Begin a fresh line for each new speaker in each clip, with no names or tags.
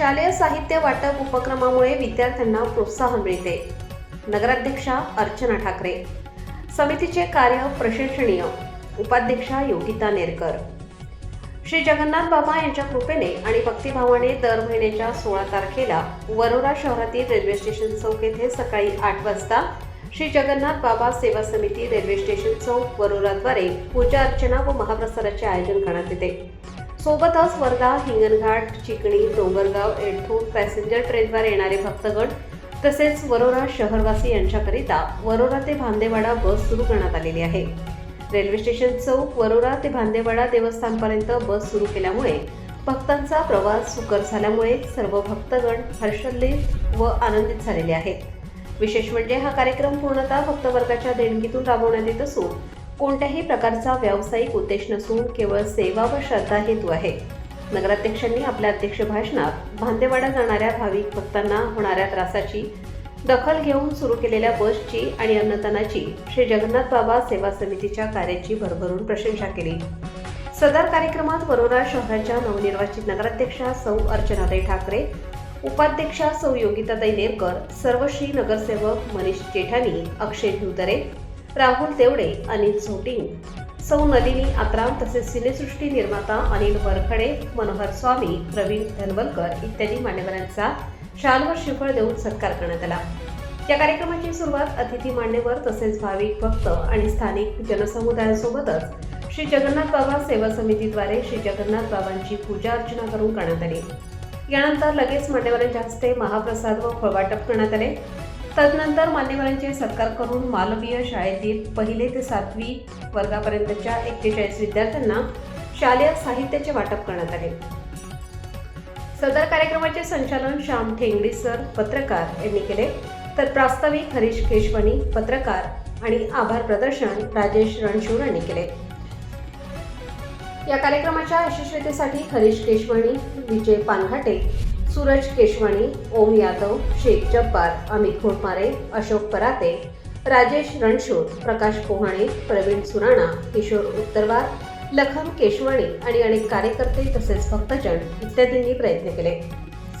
शालेय साहित्य वाटप उपक्रमामुळे विद्यार्थ्यांना प्रोत्साहन मिळते. नगराध्यक्षा अर्चना ठाकरे. समितीचे कार्य प्रशंसनीय. उपाध्यक्षा योगिता नेरकर. श्री जगन्नाथ बाबा यांच्या कृपेने आणि भक्तिभावाने दर महिन्याच्या सोळा तारखेला वरोरा शहरातील रेल्वे स्टेशन चौक येथे सकाळी आठ वाजता श्री जगन्नाथ बाबा सेवा समिती रेल्वे स्टेशन चौक वरोराद्वारे पूजा अर्चना व महाप्रसादाचे आयोजन करण्यात येते. सोबतच वर्धा हिंगणघाट चिकणी डोंगरगाव एडथून पॅसेंजर ट्रेनद्वारे येणारे भक्तगण तसेच वरोरा शहरवासी यांच्याकरिता वरोरा ते भांदेवाडा बस सुरू करण्यात आलेली आहे. रेल्वे स्टेशन चौक वरोरा ते भांदेवाडा देवस्थानपर्यंत बस सुरू केल्यामुळे भक्तांचा प्रवास सुकर झाल्यामुळे सर्व भक्तगण हर्षल्लित व आनंदित झालेले आहेत. विशेष म्हणजे हा कार्यक्रम पूर्णतः भक्तवर्गाच्या देणगीतून राबवण्यात येत असून कोणत्याही प्रकारचा व्यावसायिक उद्देश नसून केवळ सेवा व श्रद्धा हेतू आहे. नगराध्यक्षांनी आपल्या अध्यक्ष भाषणात भांदेवाडा जाणाऱ्या भाविक भक्तांना होणाऱ्या त्रासाची दखल घेऊन सुरू केलेल्या बसची आणि अन्नदानाची श्री जगन्नाथ बाबा सेवा समितीच्या कार्याची भरभरून प्रशंसा केली. सदर कार्यक्रमात वरोरा शहराच्या नवनिर्वाचित नगराध्यक्षा सौ अर्चनाताई ठाकरे उपाध्यक्षा सौ योगिताताई नेरकर सर्वश्री नगरसेवक मनीष जेठानी अक्षय भिवतरे राहुल देवडे अनिल झोटिंग सौ नलिनी आत्राम तसेच सिनेसृष्टी निर्माता अनिल वरखडे मनोहर स्वामी प्रवीण धनवलकर इत्यादी मान्यवरांचा शाल व देऊन सत्कार करण्यात आला. या कार्यक्रमाची सुरुवात अतिथी मान्यवर तसेच भाविक भक्त आणि स्थानिक जनसमुदायासोबतच श्री जगन्नाथ बाबा सेवा समितीद्वारे श्री जगन्नाथ बाबांची पूजा अर्चना करून करण्यात आली. यानंतर लगेच मान्यवरांच्या हस्ते महाप्रसाद व फळवाटप करण्यात आले. तदनंतर मान्यवरांचे सत्कार करून मालवीय शाळेतील पहिले ते सातवी वर्गापर्यंतच्या एक्केचाळीस विद्यार्थ्यांना शालेय साहित्याचे वाटप करण्यात आले. सदर कार्यक्रमाचे संचालन श्याम ठेंगडी सर पत्रकार यांनी केले. तर प्रास्ताविक हरीश केशवणी पत्रकार आणि आभार प्रदर्शन राजेश रणशूर यांनी केले. या कार्यक्रमाच्या यशस्वीतेसाठी हरीश केशवाणी विजय पानघाटे सूरज केशवाणी ओम यादव शेख जब्बार अमित घोटमारे अशोक पराते राजेश रणशूर प्रकाश पोहाणे प्रवीण सुराणा किशोर उत्तरवार लखन केशवाणी आणि अनेक कार्यकर्ते तसेच भक्तजन इत्यादींनी प्रयत्न केले.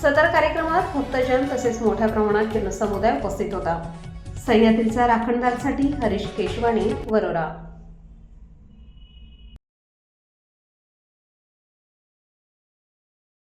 सदर कार्यक्रमात भक्तजन तसेच मोठ्या प्रमाणात जनसमुदाय उपस्थित होता. सह्याद्रीचा राखणदारसाठी हरीश केशवाणी वरोरा.